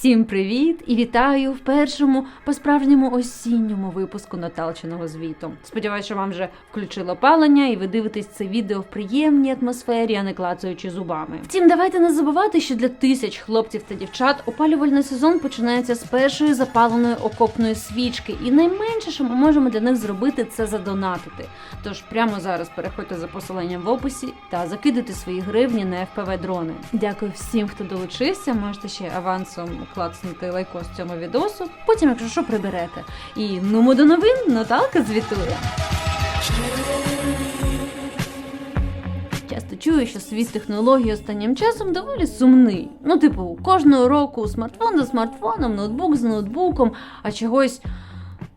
Всім привіт і вітаю в першому по-справжньому осінньому випуску Наталчиного звіту. Сподіваюся, що вам вже включило палення, і ви дивитесь це відео в приємній атмосфері, а не клацаючи зубами. Втім, давайте не забувати, що для тисяч хлопців та дівчат опалювальний сезон починається з першої запаленої окопної свічки, і найменше, що ми можемо для них зробити, це задонатити. Тож прямо зараз переходьте за посиланням в описі та закидайте свої гривні на FPV дрони. Дякую всім, хто долучився. Можете ще авансом клацнути лайкос цьому відосу. Потім, якщо що, приберете. І нумо до новин, Наталка звітує. Часто чую, що світ технологій останнім часом доволі сумний. Ну, типу, кожного року смартфон за смартфоном, ноутбук за ноутбуком, а чогось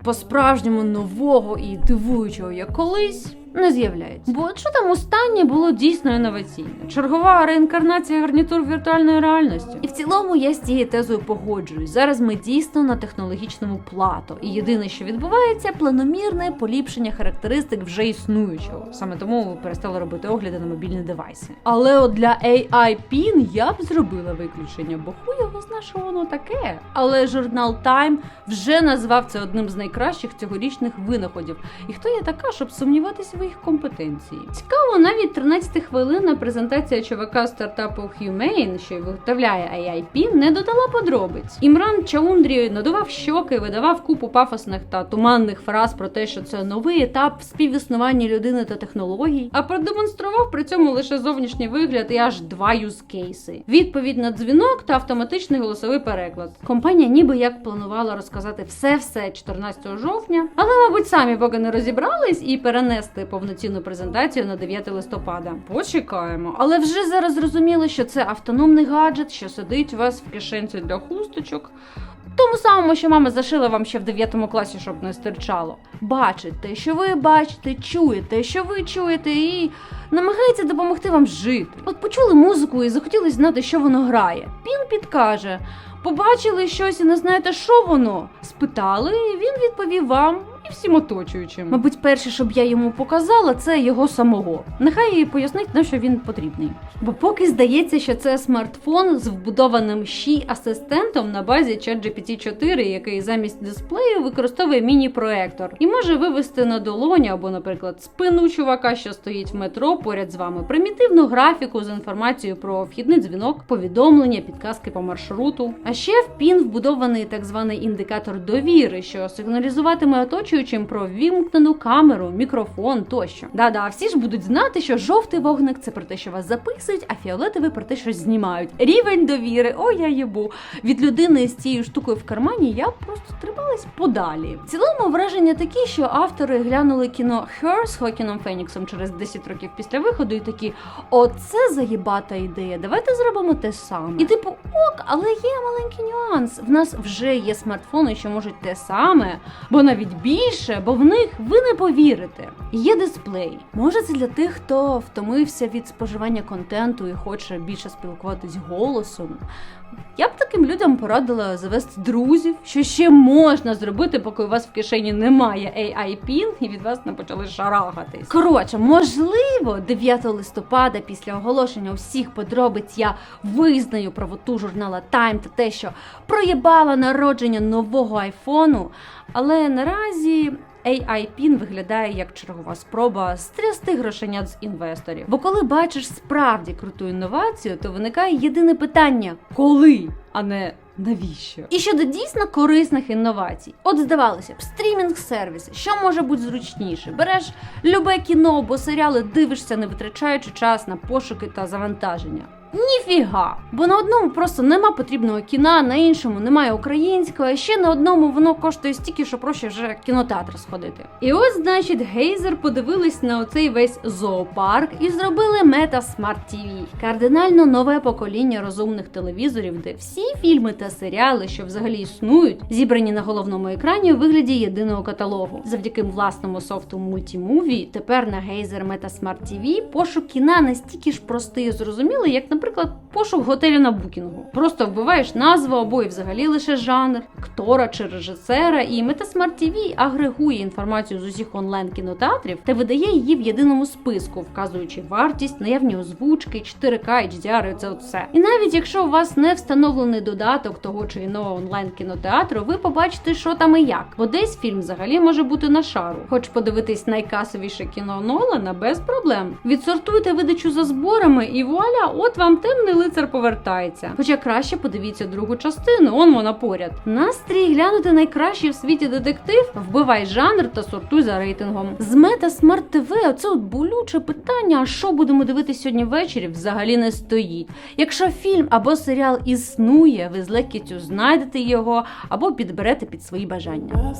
по-справжньому нового і дивуючого, як колись. Не з'являється. Бо що там останнє було дійсно інноваційне? Чергова реінкарнація гарнітур віртуальної реальності. І в цілому я з цією тезою погоджуюсь. Зараз ми дійсно на технологічному плато. І єдине, що відбувається, планомірне поліпшення характеристик вже існуючого. Саме тому перестали робити огляди на мобільні девайси. Але от для AI PIN я б зробила виключення, бо хуй його зна, що воно таке. Але журнал Time вже назвав це одним з найкращих цьогорічних винаходів. І хто я така, щоб сумніватися в їх компетенції? Цікаво, навіть 13 хвилинна презентація чувака стартапу Humane, що й виготовляє AI-PIN, не додала подробиць. Імран Чаундрі надував щоки, видавав купу пафосних та туманних фраз про те, що це новий етап в співіснуванні людини та технологій, а продемонстрував при цьому лише зовнішній вигляд і аж два юзкейси: відповідь на дзвінок та автоматичний голосовий переклад. Компанія ніби як планувала розказати все-все 14 жовтня, але, мабуть, самі поки не розібрались і перенести повноцінну презентацію на 9 листопада. Почекаємо. Але вже зараз зрозуміло, що це автономний гаджет, що сидить у вас в кишенці для хусточок. Тому самому, що мама зашила вам ще в 9 класі, щоб не стирчало. Бачить те, що ви бачите, чуєте, що ви чуєте, і намагається допомогти вам жити. От почули музику і захотіли знати, що воно грає. Пін підкаже. Побачили щось і не знаєте, що воно? Спитали, і він відповів вам всім оточуючим. Мабуть, перше, щоб я йому показала, це його самого. Нехай їй пояснить, на що він потрібний. Бо поки здається, що це смартфон з вбудованим щі асистентом на базі ChatGPT 4, який замість дисплею використовує міні-проектор і може вивести на долоні або, наприклад, спину чувака, що стоїть в метро поряд з вами, примітивну графіку з інформацією про вхідний дзвінок, повідомлення, підказки по маршруту. А ще в пін вбудований так званий індикатор довіри, що сигналізуватиме оточуючим про вімкнену камеру, мікрофон тощо. Да-да, всі ж будуть знати, що жовтий вогник це про те, що вас записують, а фіолетовий про те, що знімають. Рівень довіри, о, я їбу. Від людини з цією штукою в кармані я просто трималась подалі. В цілому враження такі, що автори глянули кіно Her з Хокіном Феніксом через 10 років після виходу, і такі: оце заїбата ідея. Давайте зробимо те саме. І типу, ок, але є маленький нюанс. В нас вже є смартфони, що можуть те саме, бо навіть більше, бо в них ви не повірите. Є дисплей. Може, це для тих, хто втомився від споживання контенту і хоче більше спілкуватись голосом. Я б таким людям порадила завести друзів, що ще можна зробити, поки у вас в кишені немає AI PIN і від вас не почали шарахатись. Коротше, можливо, 9 листопада, після оголошення усіх подробиць, я визнаю правоту журнала Time та те, що проєбала народження нового айфону, але наразі. AI PIN виглядає як чергова спроба стрясти грошенят з інвесторів. Бо коли бачиш справді круту інновацію, то виникає єдине питання: коли, а не навіщо? І щодо дійсно корисних інновацій, от здавалося б, стрімінг сервіси, що може бути зручніше? Береш любе кіно або серіали, дивишся, не витрачаючи час на пошуки та завантаження. Ніфіга! Бо на одному просто нема потрібного кіна, на іншому немає українського, а ще на одному воно коштує стільки, що проще вже кінотеатр сходити. І ось, значить, гейзер подивились на оцей весь зоопарк і зробили Meta Smart TV. Кардинально нове покоління розумних телевізорів, де всі фільми та серіали, що взагалі існують, зібрані на головному екрані у вигляді єдиного каталогу. Завдяки власному софту Multimovie тепер на гейзер Meta Smart TV пошук кіна настільки ж простий і зрозумілий, як, наприклад, наприклад, пошук готелю на букінгу. Просто вбиваєш назву або і взагалі лише жанр, актора чи режисера, і Мета Smart TV агрегує інформацію з усіх онлайн кінотеатрів та видає її в єдиному списку, вказуючи вартість, наявні озвучки, 4К, HDR і це все. І навіть якщо у вас не встановлений додаток того чи іного онлайн кінотеатру, ви побачите, що там і як. Бо десь фільм взагалі може бути на шару. Хоч подивитись найкасовіше кіно Нолана без проблем. Відсортуйте видачу за зборами, і вуаля, от вам темний лицар повертається. Хоча краще подивіться другу частину, он вона поряд. Настрій глянути найкращий в світі детектив, вбивай жанр та сортуй за рейтингом. З мета Смарт ТВ оце от болюче питання, а що будемо дивитися сьогодні ввечері, взагалі не стоїть. Якщо фільм або серіал існує, ви з легкістю знайдете його або підберете під свої бажання.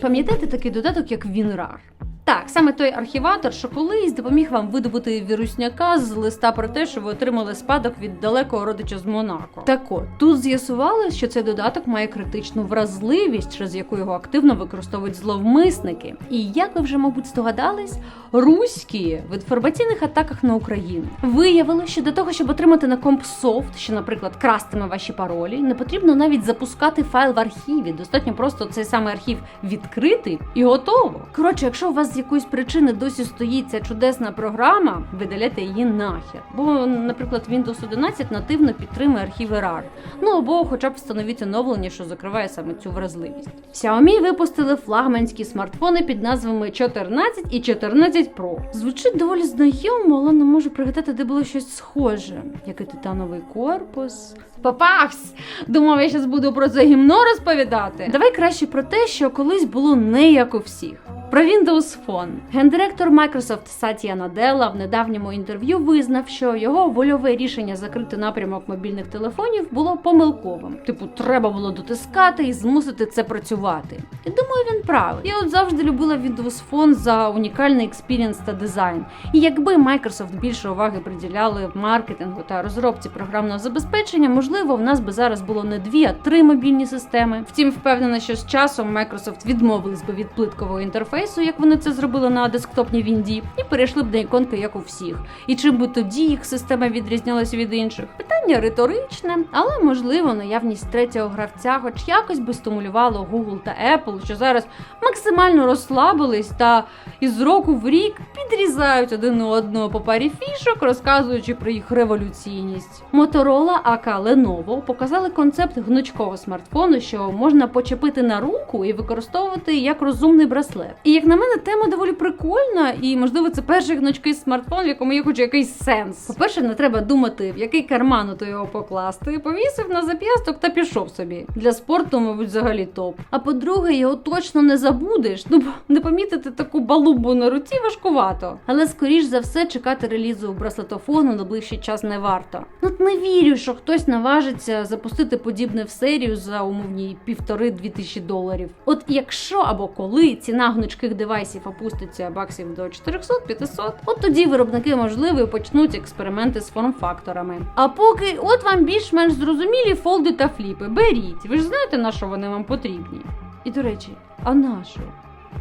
Пам'ятаєте такий додаток, як WinRAR? Так, саме той архіватор, що колись допоміг вам видобути вірусняка з листа про те, що ви отримали спадок від далекого родича з Монако. Так от тут з'ясували, що цей додаток має критичну вразливість, через яку його активно використовують зловмисники. І як ви вже, мабуть, здогадались, руські в інформаційних атаках на Україну виявили, що для того, щоб отримати на комп софт, що, наприклад, крастиме ваші паролі, не потрібно навіть запускати файл в архіві. Достатньо просто цей самий архів відкрити і готово. Коротше, якщо у вас якоїсь причини досі стоїть ця чудесна програма, видаляйте її нахер. Бо, наприклад, Windows 11 нативно підтримує архіви RAR. Ну або хоча б встановіть оновлення, що закриває саме цю вразливість. Xiaomi випустили флагманські смартфони під назвами 14 і 14 Pro. Звучить доволі знайомо, але не можу пригадати, де було щось схоже. Який титановий корпус. Попавсь! Думав, я зараз буду про це гімно розповідати. Давай краще про те, що колись було не як у всіх. Про Windows Phone. Гендиректор Microsoft Сатія Наделла в недавньому інтерв'ю визнав, що його вольове рішення закрити напрямок мобільних телефонів було помилковим. Типу, треба було дотискати і змусити це працювати. І думаю, він правий. Я от завжди любила Windows Phone за унікальний експірієнс та дизайн. І якби Microsoft більше уваги приділяли маркетингу та розробці програмного забезпечення, можливо, в нас би зараз було не дві, а три мобільні системи. Втім, впевнена, що з часом Microsoft відмовились би від плиткового інтерфейсу, як вони це зробили на десктопній Вінді, і перейшли б на іконки, як у всіх. І чим би тоді їх система відрізнялася від інших? Питання риторичне, але можливо наявність третього гравця, хоч якось би стимулювало Google та Apple, що зараз максимально розслабились та із року в рік підрізають один у одного по парі фішок, розказуючи про їх революційність. Motorola АК Lenovo показали концепт гнучкового смартфону, що можна почепити на руку і використовувати як розумний браслет. І як на мене, тема доволі прикольна, і можливо це перший гнучкий смартфон, в якому є хоч якийсь сенс. По-перше, не треба думати, в який карман то його покласти. Повісив на зап'ясток та пішов собі. Для спорту, мабуть, взагалі топ. А по-друге, його точно не забудеш. Ну бо не помітити таку балубу на руці важкувато. Але скоріш за все чекати релізу браслетофону на ближчий час не варто. Ну не вірю, що хтось наважиться запустити подібне в серію за умовні півтори-дві тисячі доларів. От якщо або коли ціна гнучких девайсів опуститься баксів до 400-500, от тоді виробники можливо почнуть експерименти з форм-факторами. А поки от вам більш-менш зрозумілі фолди та фліпи, беріть. Ви ж знаєте на що вони вам потрібні. І до речі, а на що?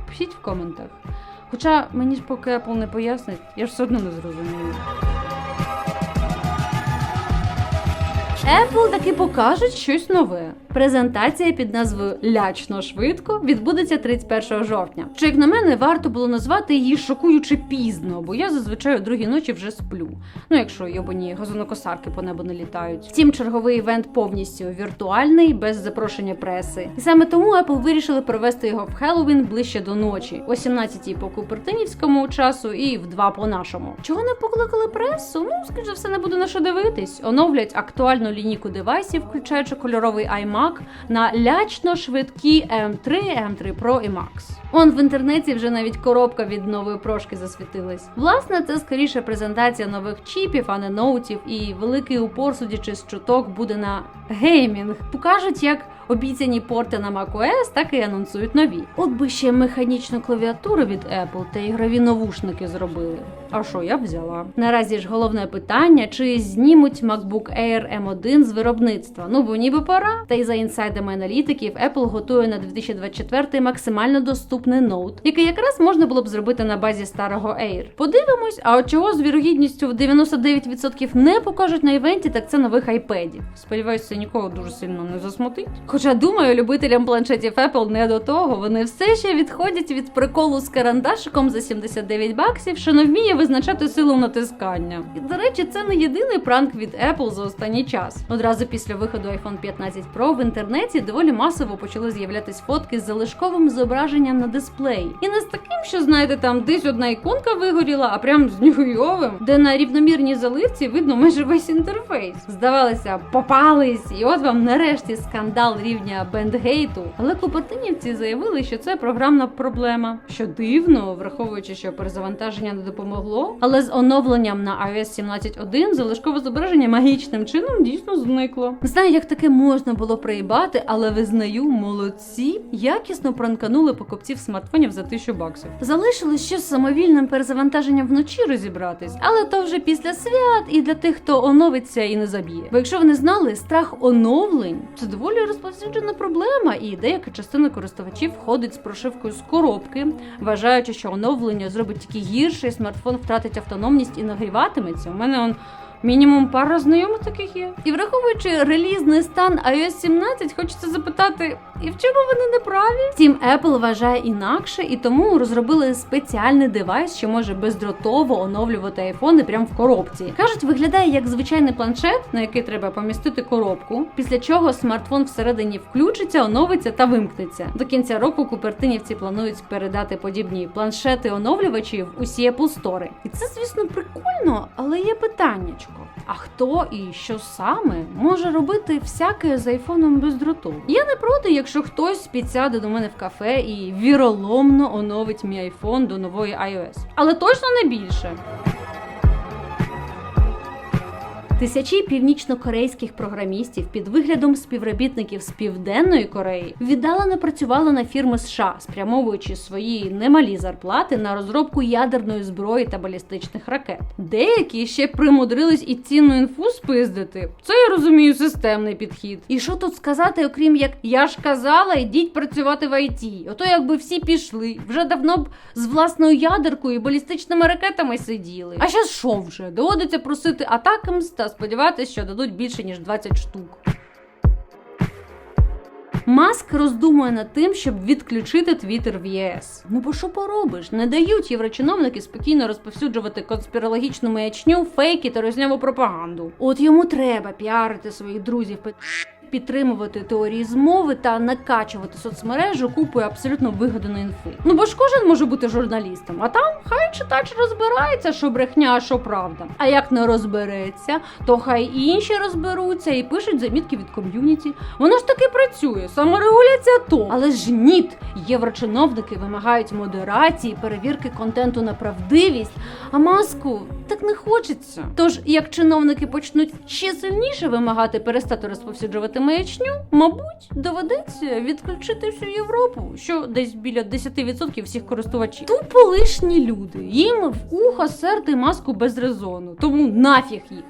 Пишіть в коментах. Хоча мені ж поки Apple не пояснить, я ж все одно не зрозумію. Apple таки покажуть щось нове. Презентація під назвою Лячно швидко відбудеться 31 жовтня. Що, як на мене, варто було назвати її шокуючи пізно, бо я зазвичай о другій ночі вже сплю. Ну, якщо йобані газонокосарки по небу не літають. Втім, черговий івент повністю віртуальний, без запрошення преси. І саме тому Apple вирішили провести його в Хеллоуін ближче до ночі, о 17 по Купертинівському часу і в 2 по нашому. Чого не покликали пресу? Ну, скоріш за все, не буде на що дивитись. Оновлять актуальну лінійку девайсів, включаючи кольоровий iMac на лячно швидкі M3, M3 Pro і Max. Он в інтернеті вже навіть коробка від нової прошки засвітилась. Власне, це скоріше презентація нових чіпів, а не ноутів, і великий упор, судячи з чуток, буде на геймінг. Покажуть, як обіцяні порти на macOS, так і анонсують нові. От би ще механічну клавіатуру від Apple та ігрові навушники зробили. А що я взяла? Наразі ж головне питання: чи знімуть MacBook Air M1 з виробництва? Ну бо ніби пора. Та й за інсайдами аналітиків, Apple готує на 2024 максимально доступний ноут, який якраз можна було б зробити на базі старого Air. Подивимось, а от чого з вірогідністю в 99% не покажуть на івенті, так це нових iPadів. Сподіваюся, це нікого дуже сильно не засмутить. Хоча думаю, любителям планшетів Apple не до того. Вони все ще відходять від приколу з карандашиком за 79 баксів, що не вміє визначати силу натискання. І до речі, це не єдиний пранк від Apple за останній час. Одразу після виходу iPhone 15 Pro в інтернеті доволі масово почали з'являтись фотки з залишковим зображенням на дисплеї. І не з таким, що знаєте, там десь одна іконка вигоріла, а прям з нюйовим, де на рівномірній заливці видно майже весь інтерфейс. Здавалося, попались, і от вам нарешті скандал рівня бендгейту. Але купертинівці заявили, що це програмна проблема. Що дивно, враховуючи, що перезавантаження не допомогло. Але з оновленням на iOS 17.1 залишкове зображення магічним чином дійсно зникло. Не знаю, як таке можна було приїбати, але визнаю, молодці якісно пранканули покупців смартфонів за тисячу баксів. Залишилось ще з самовільним перезавантаженням вночі розібратись, але то вже після свят і для тих, хто оновиться і не заб'є. Бо якщо ви не знали, страх оновлень це доволі розповсюджена проблема, і деяка частина користувачів входить з прошивкою з коробки, вважаючи, що оновлення зробить тільки гірше, і смартфон втратить автономність і нагріватиметься. У мене он. Мінімум пара знайомих таких є. І враховуючи релізний стан iOS 17, хочеться запитати, і в чому вони не праві? Втім, Apple вважає інакше і тому розробили спеціальний девайс, що може бездротово оновлювати айфони прямо в коробці. Кажуть, виглядає як звичайний планшет, на який треба помістити коробку, після чого смартфон всередині включиться, оновиться та вимкнеться. До кінця року купертинівці планують передати подібні планшети оновлювачі в усі Apple Store. І це, звісно, прикольно, але є питаннячко. А хто і що саме може робити всяке з айфоном без дроту? Я не проти, якщо хтось підсяде до мене в кафе і віроломно оновить мій айфон до нової iOS. Але точно не більше. Тисячі північно-корейських програмістів під виглядом співробітників з південної Кореї віддалено працювали на фірми США, спрямовуючи свої немалі зарплати на розробку ядерної зброї та балістичних ракет. Деякі ще примудрились і цінну інфу спиздити. Це я розумію системний підхід. І що тут сказати, окрім як я ж казала, йдіть працювати в ІТ. Ото якби всі пішли, вже давно б з власною ядеркою і балістичними ракетами сиділи. А зараз що вже? Доводиться просити атакамс та сподіватися, що дадуть більше ніж 20 штук. Маск роздумує над тим, щоб відключити Твіттер в ЄС. Ну бо що поробиш? Не дають єврочиновники спокійно розповсюджувати конспірологічну маячню, фейки та розняву пропаганду. От йому треба піарити своїх друзів, підтримувати теорії змови та накачувати соцмережу купою абсолютно вигаданої інфи. Ну бо ж кожен може бути журналістом, а там хай читач розбирається, що брехня, а що правда. А як не розбереться, то хай і інші розберуться і пишуть замітки від ком'юніті. Воно ж таки працює, саморегуляція то. Але ж ніт, єврочиновники вимагають модерації, перевірки контенту на правдивість, а маску так не хочеться. Тож, як чиновники почнуть ще сильніше вимагати перестати розповсюджувати маячню, мабуть, доведеться відключити всю Європу, що десь біля 10% всіх користувачів. Тупо лишні люди. Їм в ухо серти маску без резону, тому нафіг їх.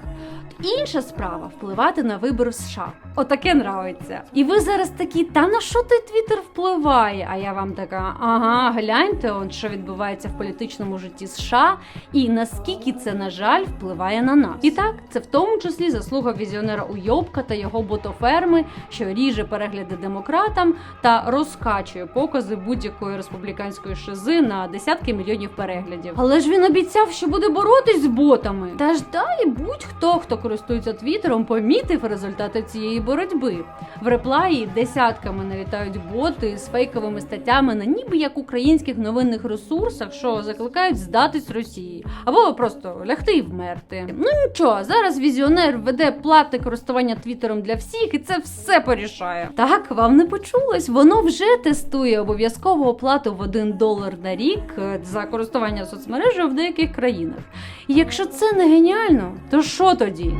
Інша справа впливати на вибори в США. Отаке нравиться. І ви зараз такі, та на що той твіттер впливає? А я вам така, ага, гляньте, он що відбувається в політичному житті США, і наскільки це, на жаль, впливає на нас. І так, це в тому числі заслуга візіонера Уйобка та його ботоферми, що ріже перегляди демократам та розкачує покази будь-якої республіканської шизи на десятки мільйонів переглядів. Але ж він обіцяв, що буде боротись з ботами. Та ж далі будь-хто, хто користується твіттером, помітив результати цієї боротьби. В реплаї десятками налітають боти з фейковими статтями на ніби як українських новинних ресурсах, що закликають здатись Росії або просто лягти і вмерти. Ну нічого, зараз візіонер введе платне користування твіттером для всіх, і це все порішає. Так, вам не почулось. Воно вже тестує обов'язкову оплату в 1 долар на рік е, за користування соцмережею в деяких країнах. І якщо це не геніально, то що тоді?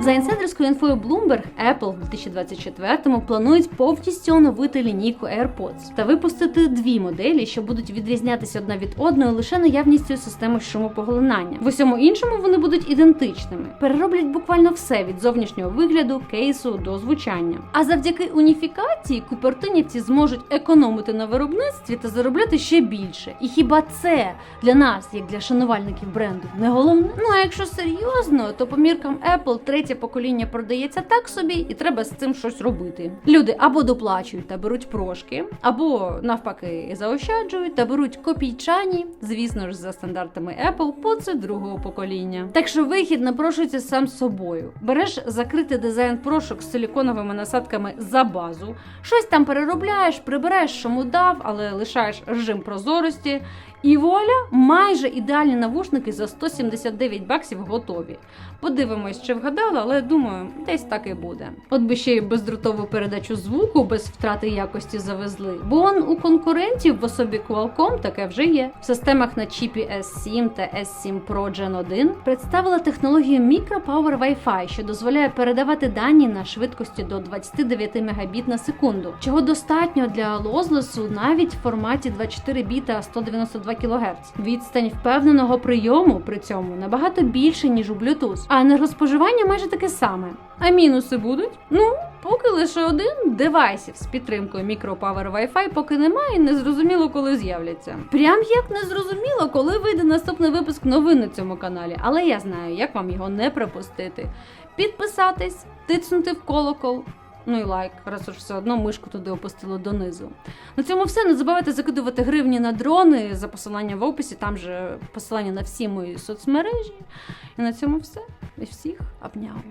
За інсайдерською інфою Bloomberg, Apple в 2024-му планують повністю оновити лінійку AirPods та випустити дві моделі, що будуть відрізнятися одна від одної лише наявністю системи шумопоглинання. В усьому іншому вони будуть ідентичними. Перероблять буквально все від зовнішнього вигляду, кейсу до звучання. А завдяки уніфікації купертинівці зможуть економити на виробництві та заробляти ще більше. І хіба це для нас, як для шанувальників бренду, не головне? Ну а якщо серйозно, то по міркам Apple третє покоління продається так собі, і треба з цим щось робити. Люди або доплачують та беруть прошки, або навпаки заощаджують та беруть копійчані, звісно ж, за стандартами Apple, по це другого покоління. Так що вихід напрошується сам собою. Береш закритий дизайн прошок з силіконовими насадками за базу, щось там переробляєш, прибираєш, що дав, але лишаєш режим прозорості. І вуаля, майже ідеальні навушники за 179 баксів готові. Подивимось, чи вгадали, але думаю, десь так і буде. От би ще й бездротову передачу звуку без втрати якості завезли. Бо он у конкурентів в особі Qualcomm таке вже є. В системах на чіпі S7 та S7 Pro Gen 1 представила технологію Micro Power Wi-Fi, що дозволяє передавати дані на швидкості до 29 Мбіт на секунду, чого достатньо для лозлесу навіть в форматі 24 біта 192 кГц. Відстань впевненого прийому при цьому набагато більше ніж у Bluetooth, а енергоспоживання майже таке саме. А мінуси будуть? Ну, поки лише один девайсів з підтримкою Power Wi-Fi поки немає, і не зрозуміло, коли з'являться. Прям як не зрозуміло, коли вийде наступний випуск новин на цьому каналі, але я знаю, як вам його не пропустити. Підписатись, тицнути в колокол. Ну і лайк, раз уж все одно мишку туди опустило донизу. На цьому все. Не забувайте закидувати гривні на дрони за посилання в описі, там же посилання на всі мої соцмережі. І на цьому все. І всіх обняв.